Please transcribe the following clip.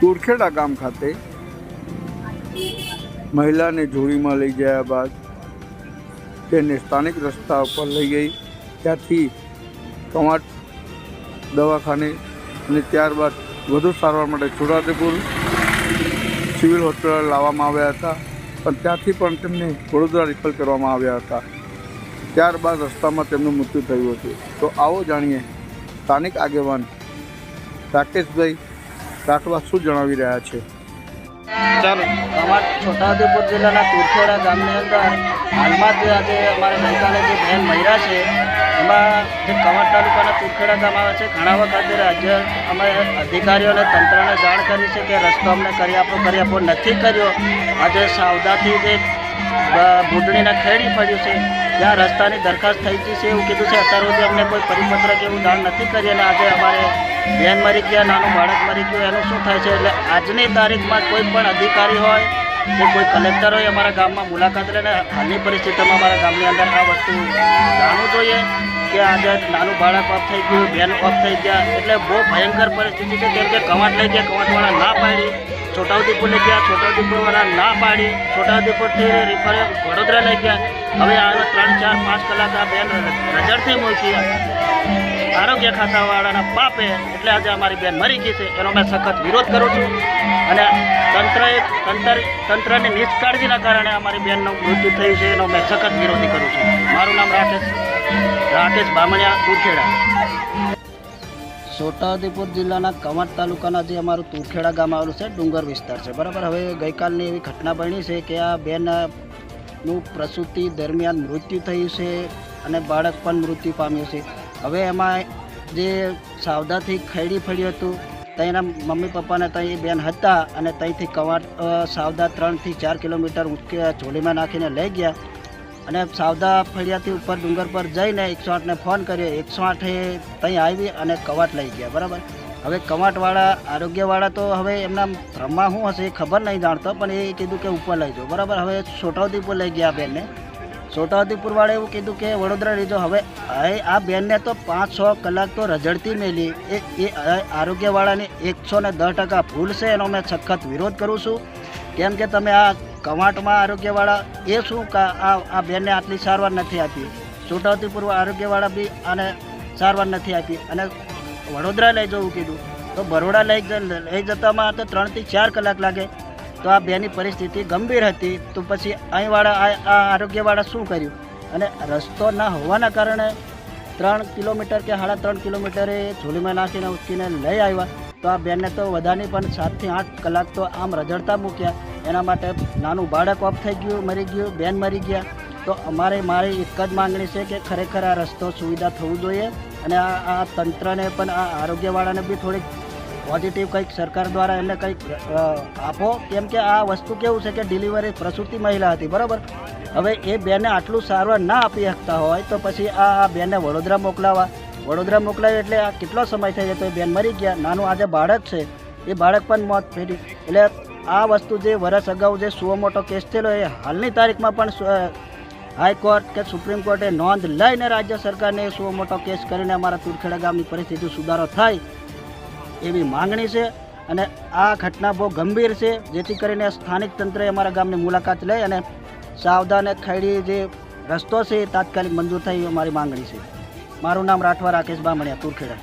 તુરખેડા ગામ ખાતે મહિલાને જોડીમાં લઈ ગયા બાદ તેને સ્થાનિક રસ્તા ઉપર લઈ ગઈ. ત્યાંથી કમાટ દવાખાને અને ત્યારબાદ વધુ સારવાર માટે છોટાદેપુર સિવિલ હોસ્પિટલ લાવવામાં આવ્યા હતા. પણ ત્યાંથી પણ તેમને વડોદરા રિફર કરવામાં આવ્યા હતા. ત્યારબાદ રસ્તામાં તેમનું મૃત્યુ થયું હતું. તો આવો જાણીએ સ્થાનિક આગેવાન રાકેશભાઈ રાઠવા શું જણાવી રહ્યા છે? ચાલો. અમારા છોટાઉદેપુર જિલ્લાના તુરખેડા ગામની અંદર હાલમાં જે આજે અમારે ગઈકાલે જે બહેન મહિરા છે, એમાં જે કવાંટ તાલુકાના તુરખેડા ગામ આવે છે ઘણા વખત રાજ્ય અમે અધિકારીઓને તંત્રને જાણ કરી છે કે રસ્તો અમને કરી આપો કરી આપો. નથી કર્યો. આજે સાવદાથી જે ભૂંટણીના ખેડી પડ્યું છે, ત્યાં રસ્તાની દરખાસ્ત થઈ ગઈ છે, એવું કીધું છે. અત્યાર સુધી અમને કોઈ પરિપત્ર કે એવું જાણ નથી કરી અને આજે અમારે બેન મરી ગયા, નાનું બાળક મરી ગયું, એનું શું થાય છે? એટલે આજની તારીખમાં કોઈ પણ અધિકારી હોય કે કોઈ કલેક્ટર હોય અમારા ગામમાં મુલાકાત લઈને હાલની પરિસ્થિતિમાં અમારા ગામની અંદર આ વસ્તુ જાણવું જોઈએ કે આજે નાનું બાળક ઓફ થઈ ગયું, બેન ઓફ થઈ ગયા. એટલે બહુ ભયંકર પરિસ્થિતિ છે. કેમ કે કવાંટ લઈ ગયા, કવાંટવાળા ના પાડી, છોટાઉદેપુર લઈ ગયા, છોટાઉદેપુરવાળા ના પાડી, છોટાઉદેપુરથી રિફર વડોદરા લઈ ગયા. હવે આ ત્રણ ચાર પાંચ કલાક આ બેન રજડથી મૂકી. આરોગ્ય ખાતાવાળાના પાપે એટલે આજે અમારી બેન મરી ગઈ છે. એનો મેં સખત વિરોધ કરું છું. અને તંત્રએ તંત્ર તંત્રની નિષ્કાળજીના કારણે અમારી બેનનું મૃત્યુ થયું છે. એનો મેં સખત વિરોધી કરું છું. મારું નામ રાકેશ રાકેશ બામણિયા, તુરખેડા. છોટાઉદેપુર જિલ્લાના કવાંટ તાલુકાના જે અમારું તુરખેડા ગામ આવેલું છે, ડુંગર વિસ્તાર છે. બરાબર? હવે ગઈકાલની એવી ઘટના બની છે કે આ બેનનું પ્રસૂતિ દરમિયાન મૃત્યુ થયું છે અને બાળક પણ મૃત્યુ પામ્યું છે. હવે એમાં જે સાવદાથી ખૈડી ફળ્યું હતું ત્યાંના મમ્મી પપ્પાને ત્યાં બેન હતા અને ત્યાંથી કવાટ સાવદા ત્રણથી ચાર કિલોમીટર ઉચકે ચોલીમાં નાખીને લઈ ગયા. અને સાવદા ફળિયાથી ઉપર ડુંગર પર જઈને એકસો આઠને ફોન કર્યો. એકસો આઠે ત્યાં આવી અને કવાટ લઈ ગયા, બરાબર? હવે કવાટવાળા, આરોગ્યવાળા તો હવે એમના ભ્રમમાં શું હશે એ ખબર નહીં જાણતો, પણ એ કીધું કે ઉપર લઈ જાઓ, બરાબર? હવે છોટાઉદેપુર લઈ ગયા બેનને. છોટાઉદેપુર વાળે એવું કીધું કે વડોદરા રીજો હવે આ બેનને તો પાંચ છ કલાક તો રજડતી મેલી. એ એ આરોગ્યવાળાની એકસો ને દસ ટકા ભૂલ છે, એનો મેં સખત વિરોધ કરું છું. કેમ કે તમે આ કવાંટમાં આરોગ્યવાળા, એ શું આ આ બેનને આટલી સારવાર નથી આપી? છોટાઉદેપુર આરોગ્યવાળા બી આને સારવાર નથી આપી. અને વડોદરા લઈ જવું કીધું. તો બરોડા લઈ લઈ જતામાં તો ત્રણથી ચાર કલાક લાગે. તો આ બેની પરિસ્થિતિ ગંભીર હતી. તો પછી અહીંવાળા આ આરોગ્યવાળા શું કર્યું? અને રસ્તો ના હોવાના કારણે ત્રણ કિલોમીટર કે સાડા ત્રણ કિલોમીટરે ઝૂલીમાં નાખીને ઉચકીને લઈ આવ્યા. તો આ બેનને તો વધારની પણ સાતથી આઠ કલાક તો આમ રજડતા મૂક્યા. એના માટે નાનું બાળક ઓફ થઈ ગયું, મરી ગયું, બેન મરી ગયા. તો અમારે મારી એક જ માંગણી છે કે ખરેખર આ રસ્તો સુવિધા થવું જોઈએ. અને આ આ તંત્રને પણ, આ આરોગ્યવાળાને બી થોડીક પોઝિટિવ કંઈક સરકાર દ્વારા એમને કંઈક આપો. કેમ કે આ વસ્તુ કેવું છે કે ડિલિવરી પ્રસૂતિ મહિલા હતી, બરાબર? હવે એ બેને આટલું સારવાર ના આપી શકતા હોય તો પછી આ બેનને વડોદરા મોકલાવા. વડોદરા મોકલાવી એટલે આ કેટલો સમય થઈ જતો? એ બેન મરી ગયા. નાનું આજે બાળક છે. એ બાળક પણ મોત ફેરી. એટલે આ વસ્તુ જે વર્ષ અગાઉ જે સુઓ મોટો કેસ થયેલો, એ હાલની તારીખમાં પણ હાઈકોર્ટ કે સુપ્રીમ કોર્ટે નોંધ લઈને રાજ્ય સરકારને સુઓ મોટો કેસ કરીને અમારા તુરખેડા ગામની પરિસ્થિતિ સુધારો થાય. એવી માંગણી છે અને આ ઘટના બહુ ગંભીર છે, જેથી કરીને સ્થાનિક તંત્રએ અમારા ગામની મુલાકાત લઈ અને સાવધાન ખૈડી જે રસ્તો છે એ તાત્કાલિક મંજૂર થઈ અમારી માંગણી છે. મારું નામ રાઠવા રાકેશ બામણિયા, તુરખેડા.